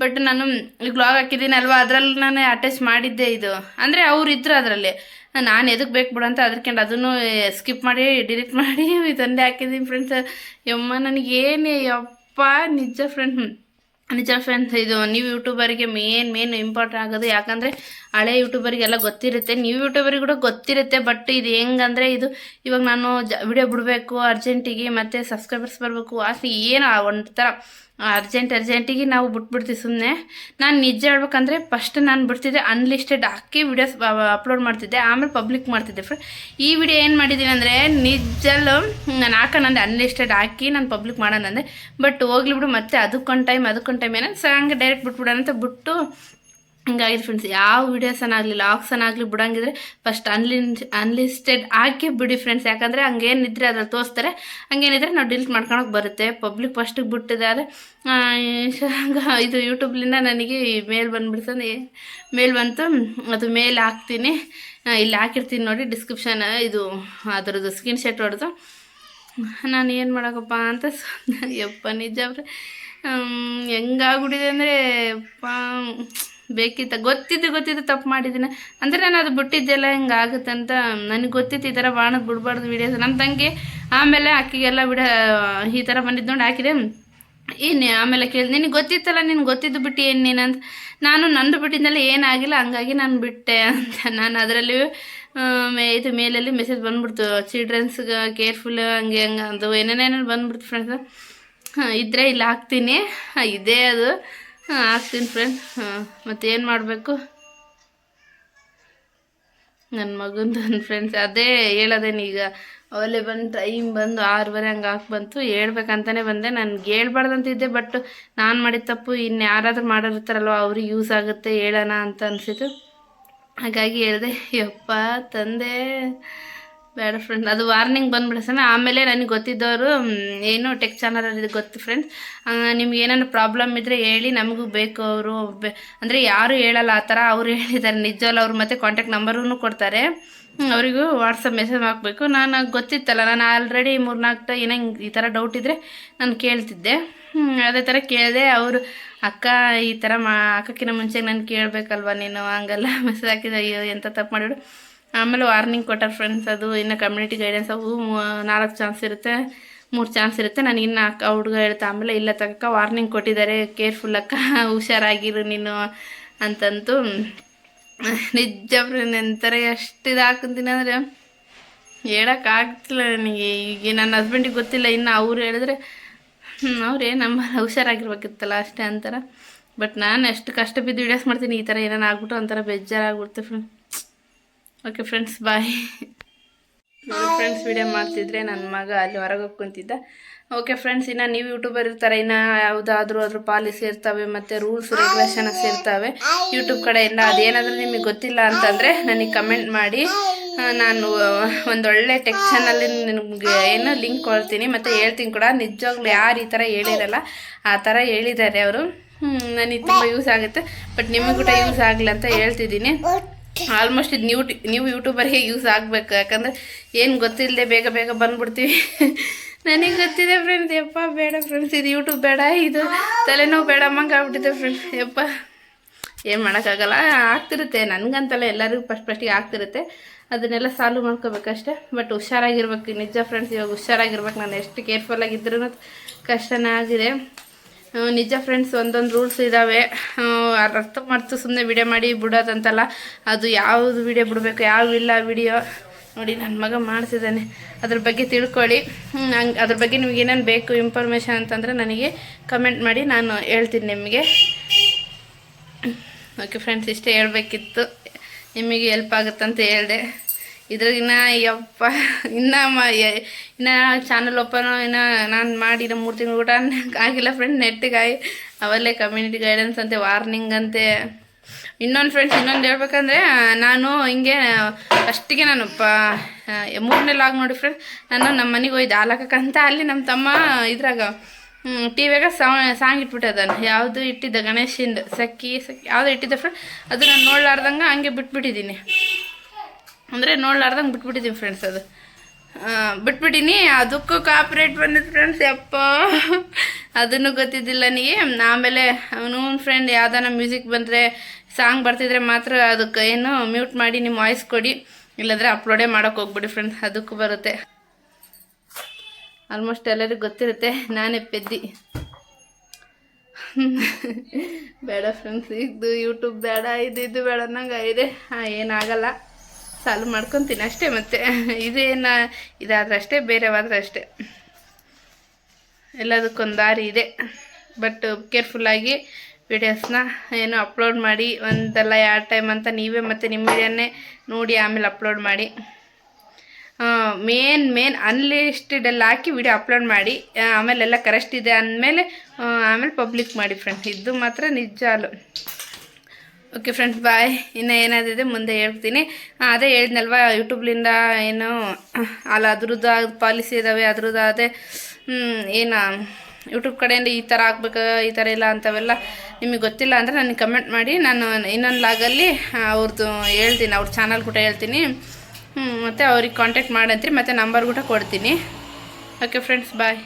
ಬಟ್ ನಾನು ಈ ಬ್ಲಾಗ್ ಹಾಕಿದ್ದೀನಿ ಅದರಲ್ಲಿ ನಾನು ಅಟ್ಯಾಚ್ ಮಾಡಿದ್ದೆ ಇದು. ಅಂದರೆ ಅವ್ರು ಇದ್ರು ಅದರಲ್ಲಿ. ನಾನು ಎದಕ್ಕೆ ಬೇಕು ಬಿಡು ಅಂತ ಅದಕ್ಕೆಂಡು ಅದನ್ನು ಸ್ಕಿಪ್ ಮಾಡಿ ಡಿಲೀಟ್ ಮಾಡಿ ತಂದೆ ಹಾಕಿದ್ದೀನಿ ಫ್ರೆಂಡ್ಸ್ ಯಮ್ಮ ನನಗೇನು ಯಪ್ಪ, ನಿಜ ಫ್ರೆಂಡ್ ನಿಜ ಫ್ರೆಂಡ್ಸ್ ಇದು ನೀವು ಯೂಟ್ಯೂಬರಿಗೆ ಮೇನ್ ಮೇನ್ ಇಂಪಾರ್ಟೆಂಟ್ ಆಗೋದು ಯಾಕಂದರೆ ಹಳೆ ಯೂಟ್ಯೂಬರಿಗೆಲ್ಲ ಗೊತ್ತಿರುತ್ತೆ. ನೀವು ಯೂಟ್ಯೂಬರಿಗೆ ಕೂಡ ಗೊತ್ತಿರುತ್ತೆ ಬಟ್ ಇದು ಹೆಂಗಂದರೆ ಇದು ಇವಾಗ ನಾನು ಜ ವಿಡಿಯೋ ಬಿಡಬೇಕು ಅರ್ಜೆಂಟಿಗೆ ಮತ್ತು ಸಬ್ಸ್ಕ್ರೈಬರ್ಸ್ ಬರಬೇಕು ಆಸೆ ಏನು ಒಂಥರ ಅರ್ಜೆಂಟ್, ಅರ್ಜೆಂಟಿಗೆ ನಾವು ಬಿಟ್ಬಿಡ್ತೀವಿ ಸುಮ್ಮನೆ ನಾನು ನಿಜ ಹೇಳ್ಬೇಕಂದ್ರೆ ಫಸ್ಟ್ ನಾನು ಬಿಡ್ತಿದ್ದೆ ಅನ್ಲಿಸ್ಟೆಡ್ ಹಾಕಿ ವಿಡಿಯೋಸ್ ಅಪ್ಲೋಡ್ ಮಾಡ್ತಿದ್ದೆ, ಆಮೇಲೆ ಪಬ್ಲಿಕ್ ಮಾಡ್ತಿದ್ದೆ ಫ್ರೆಂಡ್ ಈ ವಿಡಿಯೋ ಏನು ಮಾಡಿದ್ದೀನಿ ಅಂದರೆ ನಿಜಲ್ಲೂ ನಾನು ಹಾಕೋಣಂದೆ ಅನ್ಲಿಸ್ಟೆಡ್ ಹಾಕಿ ನಾನು ಪಬ್ಲಿಕ್ ಮಾಡೋಣಂದೆ ಬಟ್ ಹೋಗ್ಲಿ ಬಿಡು ಮತ್ತೆ ಅದಕ್ಕೊಂದು ಟೈಮ್ ಅದಕ್ಕೊಂದು ಟೈಮ್ ಸೊ ಹಂಗೆ ಡೈರೆಕ್ಟ್ ಬಿಟ್ಬಿಡೋಣ ಅಂತ ಬಿಟ್ಟು ಹಿಂಗಾಗಿದೆ ಫ್ರೆಂಡ್ಸ್ ಯಾವ ವೀಡಿಯೋಸನ್ ಆಗಲಿ ಆಗಲಿ ಬಿಡಂಗಿದ್ರೆ ಫಸ್ಟ್ ಅನ್ಲಿನ್ ಅನ್ಲಿಸ್ಟೆಡ್ ಹಾಕಿ ಬಿಡಿ ಫ್ರೆಂಡ್ಸ್ ಯಾಕಂದರೆ ಹಂಗೇನಿದ್ರೆ ಅದ್ರಲ್ಲಿ ತೋರಿಸ್ತಾರೆ. ಹಂಗೇನಿದ್ರೆ ನಾವು ಡಿಲೀಟ್ ಮಾಡ್ಕೊಳಕ್ಕೆ ಬರುತ್ತೆ. ಪಬ್ಲಿಕ್ ಫಸ್ಟಿಗೆ ಬಿಟ್ಟಿದ್ದಾರೆ. ಇದು ಯೂಟ್ಯೂಬ್ಲಿಂದ ನನಗೆ ಮೇಲ್ ಬಂದುಬಿಡ್ತು ಮೇಲ್ ಬಂತು. ಅದು ಮೇಲ್ ಹಾಕ್ತೀನಿ. ಇಲ್ಲಿ ಹಾಕಿರ್ತೀನಿ ನೋಡಿ ಡಿಸ್ಕ್ರಿಪ್ಷನ್ ಇದು ಅದರದ್ದು ಸ್ಕ್ರೀನ್ ಶಾಟ್ ಹೊಡೆದು. ನಾನು ಏನು ಮಾಡೋಕಪ್ಪ ಅಂತ ಯಪ್ಪ ನಿಜ ಹೆಂಗಾಗ್ಬಿಟ್ಟಿದೆ ಅಂದರೆ ಬೇಕಿತ್ತ. ಗೊತ್ತಿದ್ದು ಗೊತ್ತಿದ್ದು ತಪ್ಪು ಮಾಡಿದ್ದೀನಿ. ಅಂದರೆ ನಾನು ಅದು ಬಿಟ್ಟಿದ್ದೆಲ್ಲ ಹಿಂಗಾಗುತ್ತೆ ಅಂತ ನನಗೆ ಗೊತ್ತಿತ್ತು. ಈ ಥರ ಬಾಣದ ಬಿಡಬಾರ್ದು ವೀಡಿಯೋಸ್. ನಮ್ಮ ತಂಗಿ ಆಮೇಲೆ ಅಕ್ಕಿಗೆಲ್ಲ ಬಿಡ, ಈ ಥರ ಬಂದಿದ್ದು ನೋಡಿ ಹಾಕಿದೆ ಏನು ಆಮೇಲೆ ಕೇಳಿದೆ, ನಿನಗೆ ಗೊತ್ತಿತ್ತಲ್ಲ ನಿನ್ಗೆ ಗೊತ್ತಿದ್ದು ಬಿಟ್ಟು ಏನು ನೀನು ಅಂತ. ನಾನು ನಂದು ಬಿಟ್ಟಿದ್ದೆಲ್ಲ ಏನಾಗಿಲ್ಲ ಹಂಗಾಗಿ ನಾನು ಬಿಟ್ಟೆ ಅಂತ. ನಾನು ಅದರಲ್ಲಿ ಇದು ಮೇಲಲ್ಲಿ ಮೆಸೇಜ್ ಬಂದ್ಬಿಡ್ತು. ಚಿಲ್ಡ್ರನ್ಸ್ಗೆ ಕೇರ್ಫುಲ್ ಹಂಗೆ ಹಂಗೆ ಅದು ಏನೇನೇನೋ ಬಂದ್ಬಿಡ್ತು ಫ್ರೆಂಡ್ಸ್ ಇದ್ದರೆ ಇಲ್ಲಿ, ಹಾಕ್ತೀನಿ. ಇದೇ ಅದು. ಹಾಂ, ಹಾಕ್ತೀನಿ ಫ್ರೆಂಡ್ ಹಾಂ ಏನು ಮಾಡಬೇಕು? ನನ್ನ ಮಗಂದು ನನ್ನ ಫ್ರೆಂಡ್ಸ್ ಅದೇ ಹೇಳೋದೇನು ಈಗ. ಅವಲೇ ಬಂದು ಟೈಮ್ ಬಂದು ಆರೂವರೆ ಹಂಗೆ ಹಾಕಿ ಬಂತು. ಹೇಳ್ಬೇಕಂತಲೇ ಬಂದೆ. ನನಗೆ ಹೇಳ್ಬಾರ್ದಂತಿದ್ದೆ ಬಟ್ ನಾನು ಮಾಡಿದ ತಪ್ಪು ಇನ್ನು ಯಾರಾದರೂ ಮಾಡಿರ್ತಾರಲ್ವ, ಅವ್ರಿಗೆ ಯೂಸ್ ಆಗುತ್ತೆ, ಹೇಳೋಣ ಅಂತ ಅನಿಸಿತು. ಹಾಗಾಗಿ ಹೇಳಿದೆ, ಯಪ್ಪ ತಂದೆ. ಬೇಡ ಫ್ರೆಂಡ್ ಅದು ವಾರ್ನಿಂಗ್ ಬಂದ್ಬಿಡ್ಸಣ ಆಮೇಲೆ ನನಗೆ ಗೊತ್ತಿದ್ದವರು ಏನು ಟೆಕ್ ಚಾನಲಲ್ಲಿ ಗೊತ್ತು ಫ್ರೆಂಡ್ಸ್ ನಿಮ್ಗೆ ಏನಾದ್ರು ಪ್ರಾಬ್ಲಮ್ ಇದ್ದರೆ ಹೇಳಿ, ನಮಗೂ ಬೇಕು ಅವರು. ಅಂದರೆ ಯಾರು ಹೇಳಲ್ಲ, ಆ ಥರ ಅವ್ರು ಹೇಳಿದ್ದಾರೆ. ನಿಜವಲ್ಲ ಅವ್ರು ಮತ್ತೆ ಕಾಂಟ್ಯಾಕ್ಟ್ ನಂಬರೂ ಕೊಡ್ತಾರೆ. ಅವರಿಗೂ ವಾಟ್ಸಪ್ ಮೆಸೇಜ್ ಹಾಕಬೇಕು. ನಾನು ಗೊತ್ತಿತ್ತಲ್ಲ, ನಾನು ಆಲ್ರೆಡಿ ಮೂರ್ನಾಲ್ಕು ಏನೋ ಹಿಂಗ್ ಈ ಥರ ಡೌಟ್ ಇದ್ದರೆ ನಾನು ಕೇಳ್ತಿದ್ದೆ. ಅದೇ ಥರ ಕೇಳಿದೆ, ಅವರು, ಅಕ್ಕ, ಈ ಥರ ಮಾ ಅಕ್ಕಕ್ಕಿಂತ ಮುಂಚೆ ನಾನು ಕೇಳಬೇಕಲ್ವ ನೀನು? ಹಂಗಲ್ಲ ಮೆಸೇಜ್ ಹಾಕಿದ. ಅಯ್ಯೋ, ಎಂತ ತಪ್ಪು ಮಾಡಿಬಿಡು ಆಮೇಲೆ ವಾರ್ನಿಂಗ್ ಕೊಟ್ಟಾರೆ ಫ್ರೆಂಡ್ಸ್ ಅದು, ಇನ್ನು ಕಮ್ಯುನಿಟಿ ಗೈಡೆನ್ಸ್ ಅವು ನಾಲ್ಕು ಚಾನ್ಸ್ ಇರುತ್ತೆ, ಮೂರು ಚಾನ್ಸ್ ಇರುತ್ತೆ. ನನಗೆ ಇನ್ನು ಅಕ್ಕ, ಹುಡುಗ ಹೇಳ್ತಾ ಆಮೇಲೆ ಇಲ್ಲ ತಕ್ಕ ವಾರ್ನಿಂಗ್ ಕೊಟ್ಟಿದ್ದಾರೆ ಕೇರ್ಫುಲ್ ಅಕ್ಕ, ಹುಷಾರಾಗಿರು ನೀನು ಅಂತಂತೂ. ನಿಜ ಎಂಥರ ಎಷ್ಟು ಇದಾಕಂತೀನಿ ಅಂದರೆ ಹೇಳೋಕ್ಕಾಗ್ತಿಲ್ಲ ನನಗೆ. ಈಗ ನನ್ನ ಹಸ್ಬೆಂಡಿಗೆ ಗೊತ್ತಿಲ್ಲ, ಇನ್ನು ಅವ್ರು ಹೇಳಿದ್ರೆ ಅವ್ರೇ ನಮ್ಮ ಹುಷಾರಾಗಿರ್ಬೇಕಿತ್ತಲ್ಲ ಅಷ್ಟೇ ಅಂತಾರೆ. ಬಟ್ ನಾನು ಎಷ್ಟು ಕಷ್ಟ ಬಿದ್ದು ವಿಡಿಯೋಸ್ ಮಾಡ್ತೀನಿ, ಈ ಥರ ಏನಾರು ಆಗ್ಬಿಟ್ಟು ಒಂಥರ ಬೇಜಾರಾಗ್ಬಿಡುತ್ತೆ ಫ್ರೆಂಡ್ ಓಕೆ ಫ್ರೆಂಡ್ಸ್ ಬಾಯ್ ನೋಡಿ ಫ್ರೆಂಡ್ಸ್ ವಿಡಿಯೋ ಮಾಡ್ತಿದ್ರೆ ನನ್ನ ಮಗ ಅಲ್ಲಿ ಹೊರಗೆ ಕುಂತಿದ್ದ. ಓಕೆ ಫ್ರೆಂಡ್ಸ್ ಇನ್ನು ನೀವು ಯೂಟ್ಯೂಬರ್ ಇರ್ತಾರೆ ಇನ್ನು ಯಾವುದಾದ್ರೂ ಅದ್ರ ಪಾಲಿಸಿ ಇರ್ತವೆ ಮತ್ತು ರೂಲ್ಸ್ ರೆಗ್ಯುಲೇಷನ್ಸ್ ಇರ್ತವೆ ಯೂಟ್ಯೂಬ್ ಕಡೆಯಿಂದ ಅದೇನಾದರೂ ನಿಮಗೆ ಗೊತ್ತಿಲ್ಲ ಅಂತಂದರೆ ನನಗೆ ಕಮೆಂಟ್ ಮಾಡಿ. ನಾನು ಒಂದೊಳ್ಳೆ ಟೆಕ್ ಚಾನಲ್ಲಿ ನಿಮಗೆ ಏನು ಲಿಂಕ್ ಕೊಡ್ತೀನಿ ಮತ್ತು ಹೇಳ್ತೀನಿ ಕೂಡ. ನಿಜವಾಗ್ಲೂ ಯಾರು ಈ ಥರ ಹೇಳಿರಲ್ಲ ಆ ಥರ ಹೇಳಿದ್ದಾರೆ ಅವರು. ನನಗೆ ತುಂಬ ಯೂಸ್ ಆಗುತ್ತೆ ಬಟ್ ನಿಮಗೆ ಕೂಡ ಯೂಸ್ ಆಗಲಿ ಅಂತ ಹೇಳ್ತಿದ್ದೀನಿ. ಆಲ್ಮೋಸ್ಟ್ ಇದು ನ್ಯೂ ನ್ಯೂ ಯೂಟ್ಯೂಬರ್ಗೆ ಯೂಸ್ ಆಗಬೇಕು. ಯಾಕಂದರೆ ಏನು ಗೊತ್ತಿಲ್ಲದೆ ಬೇಗ ಬೇಗ ಬಂದ್ಬಿಡ್ತೀವಿ. ನನಗೆ ಗೊತ್ತಿದೆ ಫ್ರೆಂಡ್ಸ್ ಯಪ್ಪ, ಬೇಡ ಫ್ರೆಂಡ್ಸ್ ಇದು ಯೂಟ್ಯೂಬ್ ಬೇಡ, ಇದು ತಲೆನೋವು ಬೇಡ ಅಮ್ಮಂಗೆ ಆಗ್ಬಿಟ್ಟಿದೆ ಫ್ರೆಂಡ್ಸ್ ಯಪ್ಪ. ಏನು ಮಾಡೋಕ್ಕಾಗಲ್ಲ. ಆಗ್ತಿರುತ್ತೆ. ನನಗಂತಲ್ಲ ಎಲ್ಲರಿಗೂ ಫಸ್ಟ್ ಫಸ್ಟಿಗೆ ಆಗ್ತಿರುತ್ತೆ. ಅದನ್ನೆಲ್ಲ ಸಾಲ್ವ್ ಮಾಡ್ಕೋಬೇಕಷ್ಟೆ. ಬಟ್ ಹುಷಾರಾಗಿರ್ಬೇಕು. ನಿಜ ಫ್ರೆಂಡ್ಸ್ ಇವಾಗ ಹುಷಾರಾಗಿರ್ಬೇಕು. ನಾನು ಎಷ್ಟು ಕೇರ್ಫುಲ್ಲಾಗಿದ್ರೂ ಕಷ್ಟನೇ ಆಗಿದೆ. ನಿಜ ಫ್ರೆಂಡ್ಸ್ ಒಂದೊಂದು ರೂಲ್ಸ್ ಇದ್ದಾವೆ ಅರ್ಥ ಮಾಡ್ತು ಸುಮ್ಮನೆ ವಿಡಿಯೋ ಮಾಡಿ ಬಿಡೋದಂತಲ್ಲ. ಅದು ಯಾವುದು ವಿಡಿಯೋ ಬಿಡಬೇಕು, ಯಾವ ಇಲ್ಲ ವಿಡಿಯೋ ನೋಡಿ ನನ್ನ ಮಗ ಮಾಡ್ತಿದ್ದಾನೆ. ಅದ್ರ ಬಗ್ಗೆ ತಿಳ್ಕೊಳ್ಳಿ. ಹಂಗೆ, ಅದ್ರ ಬಗ್ಗೆ ನಿಮ್ಗೆ ಏನೇನು ಬೇಕು ಇನ್ಫಾರ್ಮೇಷನ್ ಅಂತಂದರೆ ನನಗೆ ಕಮೆಂಟ್ ಮಾಡಿ, ನಾನು ಹೇಳ್ತೀನಿ ನಿಮಗೆ. ಓಕೆ ಫ್ರೆಂಡ್ಸ್ ಇಷ್ಟೇ ಹೇಳಬೇಕಿತ್ತು. ನಿಮಗೆ ಹೆಲ್ಪ್ ಆಗುತ್ತಂತ ಹೇಳಿದೆ. ಇದ್ರಾಗಿನ್ನ ಯಪ್ಪ, ಇನ್ನ ಇನ್ನ ಇನ್ನು ಚಾನಲ್ ಓಪನ್ ಇನ್ನ ನಾನು ಮಾಡಿರೋ ಮೂರು ತಿಂಗಳು ಊಟ ಆಗಿಲ್ಲ ಫ್ರೆಂಡ್ ನೆಟ್ಟಿಗೆ ಅವಲ್ಲೇ ಕಮ್ಯುನಿಟಿ ಗೈಡೆನ್ಸ್ ಅಂತೆ ವಾರ್ನಿಂಗ್ ಅಂತೆ. ಇನ್ನೊಂದು ಫ್ರೆಂಡ್ಸ್ ಇನ್ನೊಂದು ಹೇಳ್ಬೇಕಂದ್ರೆ ನಾನು ಹಿಂಗೆ, ಅಷ್ಟಿಗೆ ನಾನು ಪ ಮೂರನೇ ಲಾಗ್ ನೋಡಿ ಫ್ರೆಂಡ್ ನಾನು ನಮ್ಮ ಮನೆಗೆ ಹೋಯ್ದು ಹಾಲಕ್ಕಂತ ಅಲ್ಲಿ ನಮ್ಮ ತಮ್ಮ ಇದ್ರಾಗ ಟಿ ವಿಯಾಗ ಸಾಂಗ್ ಇಟ್ಬಿಟ್ಟದಾನ ಯಾವುದು ಇಟ್ಟಿದ್ದ ಗಣೇಶಿಂದ ಸಕ್ಕಿ ಸಕ್ಕಿ ಯಾವುದು ಇಟ್ಟಿದ್ದ ಫ್ರೆಂಡ್ ಅದು ನಾನು ನೋಡ್ಲಾರ್ದಂಗೆ ಹಂಗೆ ಬಿಟ್ಬಿಟ್ಟಿದ್ದೀನಿ. ಅಂದರೆ ನೋಡ್ಲಾರ್ದಂಗೆ ಬಿಟ್ಬಿಟ್ಟಿದ್ದೀನಿ ಫ್ರೆಂಡ್ಸ್ ಅದು. ಬಿಟ್ಬಿಟ್ಟಿನಿ, ಅದಕ್ಕೂ ಕಾಪ್ರೇಟ್ ಬಂದಿದ್ದು ಫ್ರೆಂಡ್ಸ್ ಯಪ್ಪ. ಅದನ್ನು ಗೊತ್ತಿದ್ದಿಲ್ಲ ನನಗೆ. ಆಮೇಲೆ ಅವನು ಫ್ರೆಂಡ್ ಯಾವ್ದಾನ ಮ್ಯೂಸಿಕ್ ಬಂದರೆ ಸಾಂಗ್ ಬರ್ತಿದ್ರೆ ಮಾತ್ರ ಅದಕ್ಕೆ ಏನು ಮ್ಯೂಟ್ ಮಾಡಿ ನಿಮ್ಮ ವಾಯ್ಸ್ ಕೊಡಿ. ಇಲ್ಲಾಂದರೆ ಅಪ್ಲೋಡೇ ಮಾಡೋಕೆ ಹೋಗ್ಬಿಡಿ ಫ್ರೆಂಡ್ಸ್ ಅದಕ್ಕೂ ಬರುತ್ತೆ. ಆಲ್ಮೋಸ್ಟ್ ಎಲ್ಲರಿಗೂ ಗೊತ್ತಿರುತ್ತೆ, ನಾನೇ ಪೆದ್ದಿ. ಬೇಡ ಫ್ರೆಂಡ್ಸ್ ಇದು ಯೂಟ್ಯೂಬ್ ಬೇಡ, ಇದು ಇದು ಬೇಡ ಅನ್ನಂಗೆ ಇದೆ ಹಾಂ ಏನಾಗಲ್ಲ. ಸಾಲ್ವ್ ಮಾಡ್ಕೊತೀನಿ ಅಷ್ಟೇ ಮತ್ತೆ. ಇದೇನ ಇದಾದ್ರೆ ಅಷ್ಟೇ ಬೇರೆವಾದ್ರೆ ಅಷ್ಟೇ ಎಲ್ಲದಕ್ಕೊಂದು ದಾರಿ ಇದೆ. ಬಟ್ ಕೇರ್ಫುಲ್ಲಾಗಿ ವಿಡಿಯೋಸ್ನ ಏನು ಅಪ್ಲೋಡ್ ಮಾಡಿ, ಒಂದಲ್ಲ ಎರಡು ಟೈಮ್ ಅಂತ ನೀವೇ ಮತ್ತು ನಿಮ್ಮ ವಿಡಿಯೋನೇ ನೋಡಿ ಆಮೇಲೆ ಅಪ್ಲೋಡ್ ಮಾಡಿ. ಮೇನ್ ಮೇನ್ ಅನ್ಲಿಸ್ಟೆಡ್ ಎಲ್ಲ ಹಾಕಿ ವಿಡಿಯೋ ಅಪ್ಲೋಡ್ ಮಾಡಿ, ಆಮೇಲೆಲ್ಲ ಕರೆಕ್ಟ್ ಇದೆ ಅಂದಮೇಲೆ ಆಮೇಲೆ ಪಬ್ಲಿಕ್ ಮಾಡಿ ಫ್ರೆಂಡ್ಸ್ ಇದು ಮಾತ್ರ ನಿಜ ಓಕೆ ಫ್ರೆಂಡ್ಸ್ ಬಾಯ್ ಇನ್ನು ಏನಾದಿದೆ ಮುಂದೆ ಹೇಳ್ತೀನಿ. ಅದೇ ಹೇಳಿದ್ನಲ್ವ ಯೂಟ್ಯೂಬ್ಲಿಂದ ಏನು ಅಲ್ಲ, ಅದ್ರದ್ದು ಪಾಲಿಸಿ ಇದ್ದಾವೆ ಅದ್ರದ್ದು ಅದೇ ಏನು ಯೂಟ್ಯೂಬ್ ಕಡೆಯಿಂದ ಈ ಥರ ಆಗ್ಬೇಕು, ಈ ಥರ ಇಲ್ಲ ಅಂಥವೆಲ್ಲ ನಿಮಗೆ ಗೊತ್ತಿಲ್ಲ ಅಂದರೆ ನನಗೆ ಕಮೆಂಟ್ ಮಾಡಿ. ನಾನು ಇನ್ನೊಂದು ಲಾಗಲ್ಲಿ ಅವ್ರದ್ದು ಹೇಳ್ತೀನಿ, ಅವ್ರ ಚಾನಲ್ ಕೂಡ ಹೇಳ್ತೀನಿ. ಮತ್ತು ಅವ್ರಿಗೆ ಕಾಂಟ್ಯಾಕ್ಟ್ ಮಾಡಂತೀರಿ ಮತ್ತು ನಂಬರ್ ಕೂಡ ಕೊಡ್ತೀನಿ. ಓಕೆ ಫ್ರೆಂಡ್ಸ್ ಬಾಯ್